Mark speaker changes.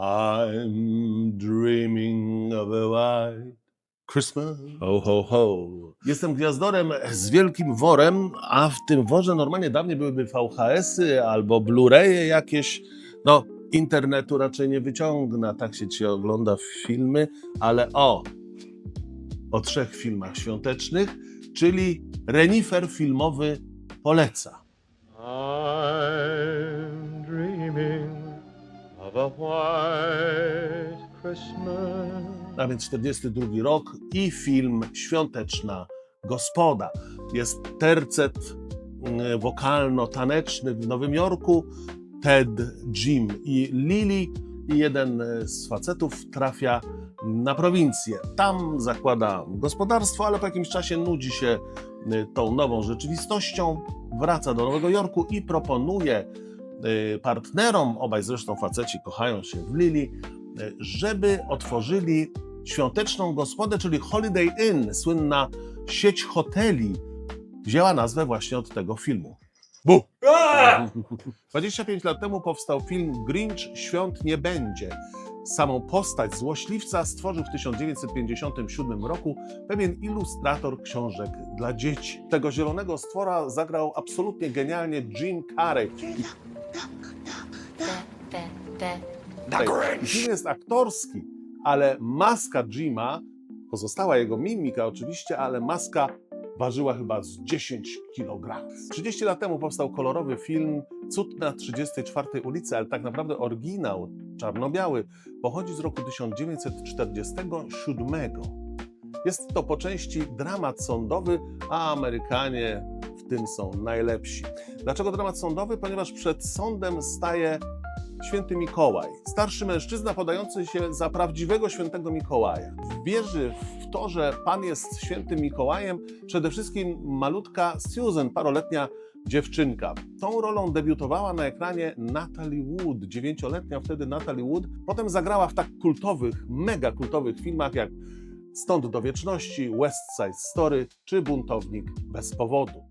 Speaker 1: I'm dreaming of a white Christmas. Ho, ho, ho. Jestem gwiazdorem z wielkim worem, a w tym worze normalnie dawniej byłyby VHS-y albo Blu-raye jakieś. No, internetu raczej nie wyciągnę, tak się ci ogląda filmy, ale o, o trzech filmach świątecznych, czyli renifer filmowy poleca.
Speaker 2: A
Speaker 1: więc 42 rok i film Świąteczna Gospoda. Jest tercet mm, wokalno-taneczny w Nowym Jorku. Ted, Jim i Lily. I jeden z facetów trafia na prowincję. Tam zakłada gospodarstwo, ale po jakimś czasie nudzi się y, tą nową rzeczywistością. Wraca do Nowego Jorku i proponuje partnerom, obaj zresztą faceci kochają się w Lily, y, żeby otworzyli świąteczną gospodę, czyli Holiday Inn, słynna sieć hoteli, wzięła nazwę właśnie od tego filmu. Bu! 25 lat temu powstał film Grinch Świąt nie będzie. Samą postać złośliwca stworzył w 1957 roku pewien ilustrator książek dla dzieci. Tego zielonego stwora zagrał absolutnie genialnie Jim Carrey.
Speaker 3: Te, te.
Speaker 1: Tutaj. I film jest aktorski, ale maska Jima, pozostała jego mimika oczywiście, ale maska ważyła chyba z 10 kg. 30 lat temu powstał kolorowy film Cud na 34 ulicy, ale tak naprawdę oryginał czarno-biały pochodzi z roku 1947. Jest to po części dramat sądowy, a Amerykanie w tym są najlepsi. Dlaczego dramat sądowy? Ponieważ przed sądem staje święty Mikołaj, starszy mężczyzna podający się za prawdziwego świętego Mikołaja. Wierzy w to, że Pan jest świętym Mikołajem, przede wszystkim malutka Susan, paroletnia dziewczynka. Tą rolą debiutowała na ekranie Natalie Wood, dziewięcioletnia wtedy Natalie Wood. Potem zagrała w tak kultowych, mega kultowych filmach jak Stąd do wieczności, West Side Story czy Buntownik bez powodu.